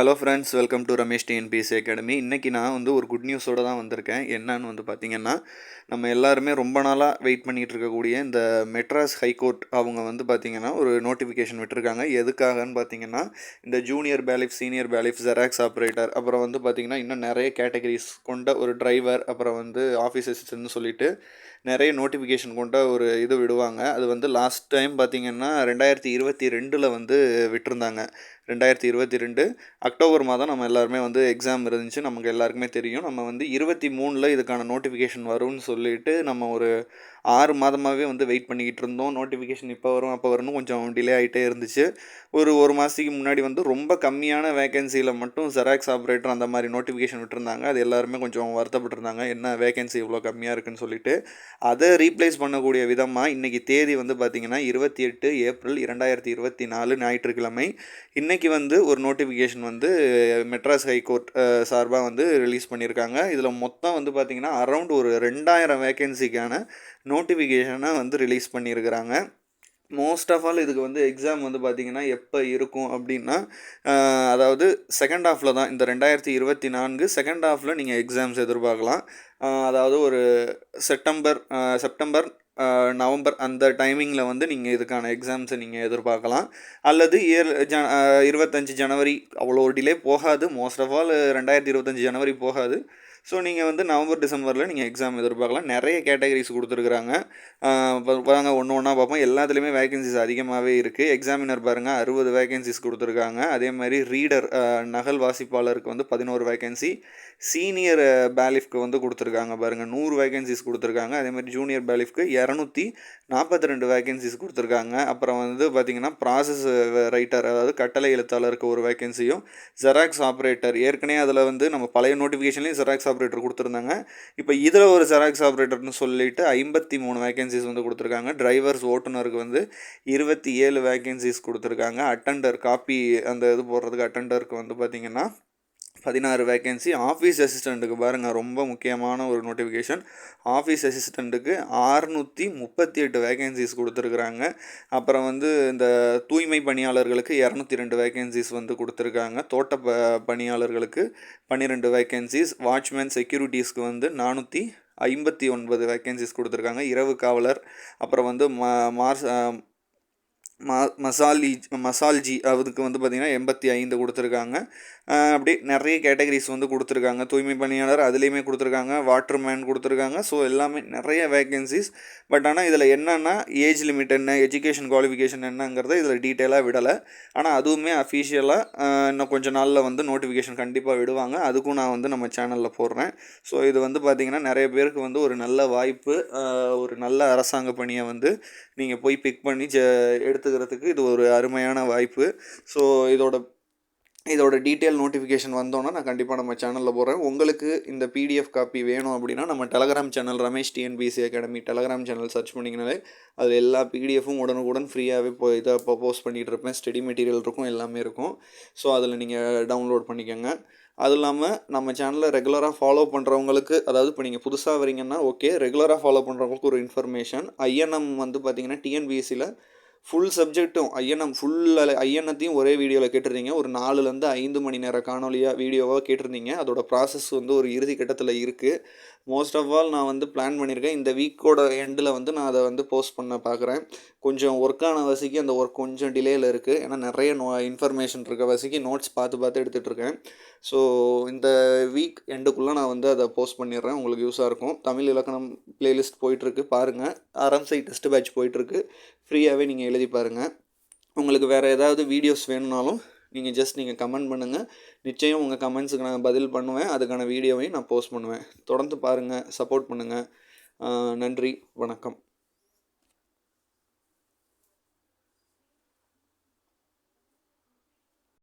Hello friends welcome to Ramesh TNPSC Academy இன்றைக்கி நான் வந்து ஒரு குட் நியூஸோடு தான் வந்திருக்கேன். என்னன்னு வந்து பார்த்திங்கன்னா நம்ம எல்லாருமே ரொம்ப நாளாக வெயிட் பண்ணிகிட்டு இருக்கக்கூடிய இந்த மெட்ராஸ் ஹைகோர்ட் அவங்க வந்து பார்த்திங்கன்னா ஒரு நோட்டிஃபிகேஷன் விட்டுருக்காங்க. எதுக்காகன்னு பார்த்தீங்கன்னா இந்த junior bailiff senior bailiff xerox operator அப்புறம் வந்து பார்த்திங்கன்னா இன்னும் நிறைய கேட்டகரிஸ் கொண்ட ஒரு டிரைவர் அப்புறம் வந்து ஆஃபீஸ் அசிஸ்டன்ட்னு சொல்லிட்டு நிறைய நோட்டிஃபிகேஷன் கொண்ட ஒரு இது விடுவாங்க. அது வந்து லாஸ்ட் டைம் பார்த்திங்கன்னா ரெண்டாயிரத்தி இருபத்தி ரெண்டில் வந்து விட்டுருந்தாங்க. ரெண்டாயிரத்தி இருபத்தி ரெண்டு அக்டோபர் மாதம் நம்ம எல்லாருமே வந்து எக்ஸாம் இருந்துச்சு. நமக்கு எல்லாருக்குமே தெரியும். நம்ம வந்து இருபத்தி மூணில் இதுக்கான நோட்டிஃபிகேஷன் வரும்னு சொல்லிட்டு நம்ம ஒரு ஆறு மாதமாகவே வந்து வெயிட் பண்ணிக்கிட்டு இருந்தோம். நோட்டிஃபிகேஷன் இப்போ வரும் அப்போ வரும்னு கொஞ்சம் டிலே ஆகிட்டே இருந்துச்சு. ஒரு ஒரு மாதத்துக்கு முன்னாடி வந்து ரொம்ப கம்மியான வேகன்சியில் மட்டும் ஜெராக்ஸ் ஆப்ரேட்டர் அந்த மாதிரி நோட்டிஃபிகேஷன் விட்டுருந்தாங்க. அது எல்லாருமே கொஞ்சம் வருத்தப்பட்டிருந்தாங்க. என்ன வேகன்சி இவ்வளோ கம்மியாக இருக்குன்னு சொல்லிட்டு. அதை ரீப்ளேஸ் பண்ணக்கூடிய விதமாக இன்றைக்கி தேதி வந்து பார்த்திங்கன்னா இருபத்தி எட்டு ஏப்ரல் இரண்டாயிரத்தி இருபத்தி நாலு ஞாயிற்றுக்கிழமை. இன்றைக்கி இன்றைக்கி வந்து ஒரு நோட்டிஃபிகேஷன் வந்து மெட்ராஸ் ஹைகோர்ட் சார்பாக வந்து ரிலீஸ் பண்ணியிருக்காங்க. இதில் மொத்தம் வந்து பார்த்திங்கன்னா அரௌண்ட் ஒரு ரெண்டாயிரம் வேகன்சிக்கான நோட்டிஃபிகேஷனை வந்து ரிலீஸ் பண்ணியிருக்கிறாங்க. மோஸ்ட் ஆஃப் ஆல் இதுக்கு வந்து எக்ஸாம் வந்து பார்த்திங்கன்னா எப்போ இருக்கும் அப்படின்னா அதாவது செகண்ட் ஹாஃபில் தான் இந்த ரெண்டாயிரத்தி இருபத்தி நான்கு செகண்ட் ஹாஃபில் நீங்கள் எக்ஸாம்ஸ் எதிர்பார்க்கலாம். அதாவது ஒரு செப்டம்பர் செப்டம்பர் நவம்பர் அந்த டைமிங்கில் வந்து நீங்கள் இதுக்கான எக்ஸாம்ஸை நீங்கள் எதிர்பார்க்கலாம். அல்லது இயர் ஜ இருபத்தஞ்சி ஜனவரி அவ்வளோ டிலே போகாது. மோஸ்ட் ஆஃப் ஆல் ரெண்டாயிரத்தி இருபத்தஞ்சி ஜனவரி போகாது. ஸோ நீங்கள் வந்து நவம்பர் டிசம்பரில் நீங்கள் எக்ஸாம் எதிர்பார்க்கலாம். நிறைய கேட்டகரிஸ் கொடுத்துருக்குறாங்க. பாருங்கள் ஒன்று ஒன்றா பார்ப்போம். எல்லாத்துலேயுமே வேகன்சிஸ் அதிகமாகவே இருக்குது எக்ஸாமினர் பாருங்கள் அறுபது வேகன்சிஸ் கொடுத்துருக்காங்க. அதே மாதிரி ரீடர் நகல் வாசிப்பாளருக்கு வந்து பதினோரு வேகன்சி சீனியர் பேலிஃப்க்கு வந்து கொடுத்துருக்காங்க பாருங்கள் நூறு வேகன்சிஸ் கொடுத்துருக்காங்க. அதே மாதிரி ஜூனியர் பேலிஃப்க்கு இரநூத்தி நாற்பத்தி ரெண்டு வேகன்சிஸ் கொடுத்துருக்காங்க. அப்புறம் வந்து பார்த்திங்கன்னா ப்ராசஸ் ரைட்டர் அதாவது கட்டளை எழுத்தாளருக்கு ஒரு வேகன்சியும் ஜெராக்ஸ் ஆப்ரேட்டர் ஏற்கனவே அதில் வந்து நம்ம பழைய நோட்டிஃபிகேஷன்லேயும் ஜெராக்ஸ் ஆப்ரேட்டர் ஆப்ரேட்டர் கொடுத்துருந்தாங்க. இப்போ இதில் ஒரு ஜெராக்ஸ் ஆப்ரேட்டர்னு சொல்லிட்டு ஐம்பத்தி மூணு வேகன்சிஸ் வந்து கொடுத்துருக்காங்க. டிரைவர்ஸ் ஓட்டுநருக்கு வந்து இருபத்தி ஏழு வேகன்சிஸ் கொடுத்துருக்காங்க. அட்டண்டர் காப்பி அந்த இது போடுறதுக்கு அட்டண்டருக்கு வந்து பார்த்திங்கன்னா பதினாறு வேக்கன்சி ஆஃபீஸ் அசிஸ்டண்ட்டுக்கு பாருங்கள் ரொம்ப முக்கியமான ஒரு நோட்டிஃபிகேஷன் ஆஃபீஸ் அசிஸ்டண்ட்டுக்கு ஆறுநூற்றி முப்பத்தி எட்டு வேகன்சிஸ் கொடுத்துருக்குறாங்க. அப்புறம் வந்து இந்த தூய்மை பணியாளர்களுக்கு இரநூத்தி ரெண்டு வேகன்சிஸ் வந்து கொடுத்துருக்காங்க. தோட்ட ப பணியாளர்களுக்கு பன்னிரெண்டு வேகன்சிஸ் வாட்ச்மேன் செக்யூரிட்டிஸ்க்கு வந்து நானூற்றி ஐம்பத்தி ஒன்பது வேக்கன்சிஸ் கொடுத்துருக்காங்க. இரவு காவலர் அப்புறம் வந்து மா மார்ஸ் மசாலி மசால்ஜி அதுக்கு வந்து பார்த்திங்கன்னா எண்பத்தி ஐந்து கொடுத்துருக்காங்க. அப்படி நிறைய கேட்டகரிஸ் வந்து கொடுத்துருக்காங்க. தூய்மை பணியாளர் அதுலேயுமே கொடுத்துருக்காங்க. வாட்டர் மேன் கொடுத்துருக்காங்க. ஸோ எல்லாமே நிறைய வேகன்சிஸ் பட் ஆனால் இதில் என்னென்னா ஏஜ் லிமிட் என்ன எஜுகேஷன் குவாலிஃபிகேஷன் என்னங்கிறத இதில் டீட்டெயிலாக விடலை. ஆனால் அதுவுமே அஃபீஷியலாக இன்னும் கொஞ்சம் நாளில் வந்து நோட்டிஃபிகேஷன் கண்டிப்பாக விடுவாங்க. அதுக்கும் நான் வந்து நம்ம சேனலில் போடுறேன். ஸோ இது வந்து பார்த்திங்கன்னா நிறைய பேருக்கு வந்து ஒரு நல்ல வாய்ப்பு ஒரு நல்ல அரசாங்க பணியை வந்து நீங்கள் போய் பிக் பண்ணி ஜ எடுத்துக்கிறதுக்கு இது ஒரு அருமையான வாய்ப்பு. ஸோ இதோட இதோட டீட்டெயில் நோட்டிஃபிகேஷன் வந்தோன்னா நான் கண்டிப்பாக நம்ம சேனலில் போகிறேன் உங்களுக்கு இந்த பிடிஎஃப் காப்பி வேணும் அப்படின்னா நம்ம Telegram channel Ramesh TNPSC Academy Telegram channel search பண்ணிங்கனாலே அது எல்லா பிடிஎஃபும் உடனுக்குடன் ஃப்ரீயாகவே இப்போ இதை இப்போ போஸ்ட் பண்ணிகிட்டு இருப்பேன். ஸ்டடி மெட்டீரியல் இருக்கும் எல்லாமே இருக்கும். ஸோ அதில் நீங்கள் டவுன்லோட் பண்ணிக்கோங்க. அது இல்லாமல் நம்ம சேனலில் ரெகுலராக ஃபாலோ பண்ணுறவங்களுக்கு அதாவது இப்போ நீங்கள் புதுசாக வரீங்கன்னா ஓகே ரெகுலராக ஃபாலோ பண்ணுறவங்களுக்கு ஒரு இன்ஃபர்மேஷன் ஐஎன்எம் வந்து பார்த்திங்கன்னா டிஎன்பிஎஸ்சியில் ஃபுல் சப்ஜெக்ட்டும் ஐஎன்எம் ஃபுல் ஐஎன்எத்தையும் ஒரே வீடியோவில் கேட்டிருந்தீங்க. ஒரு நாலுலேருந்து ஐந்து மணி நேர காணொலியாக வீடியோவாக கேட்டிருந்தீங்க. அதோட ப்ராசஸ் வந்து ஒரு இறுதி கட்டத்தில் இருக்குது மோஸ்ட் ஆஃப் ஆல் நான் வந்து பிளான் பண்ணியிருக்கேன் இந்த வீக்கோட எண்டில் வந்து நான் அதை வந்து போஸ்ட் பண்ண பார்க்குறேன் கொஞ்சம் ஒர்க்கான வசிக்கு அந்த ஒர்க் கொஞ்சம் டிலேயில் இருக்குது ஏன்னா நிறைய நோ இன்ஃபர்மேஷன் இருக்க வசிக்கு. நோட்ஸ் பார்த்து பார்த்து எடுத்துகிட்ருக்கேன் ஸோ இந்த வீக் எண்டுக்குள்ளே நான் வந்து அதை போஸ்ட் பண்ணிடுறேன். உங்களுக்கு யூஸாக இருக்கும். தமிழ் இலக்கணம் பிளேலிஸ்ட் போயிட்டுருக்கு பாருங்கள் ஆரம்சை டெஸ்ட் பேட்ச் போயிட்டுருக்கு ஃப்ரீயாகவே நீங்கள் எழுதி பாருங்கள் உங்களுக்கு வேறு ஏதாவது வீடியோஸ் வேணும்னாலும் நீங்கள் ஜஸ்ட் நீங்கள் கமெண்ட் பண்ணுங்கள் நிச்சயம் உங்கள் கமெண்ட்ஸுக்கு நான் பதில் பண்ணுவேன். அதுக்கான வீடியோவையும் நான் போஸ்ட் பண்ணுவேன். தொடர்ந்து பாருங்கள் சப்போர்ட் பண்ணுங்கள் நன்றி. வணக்கம்.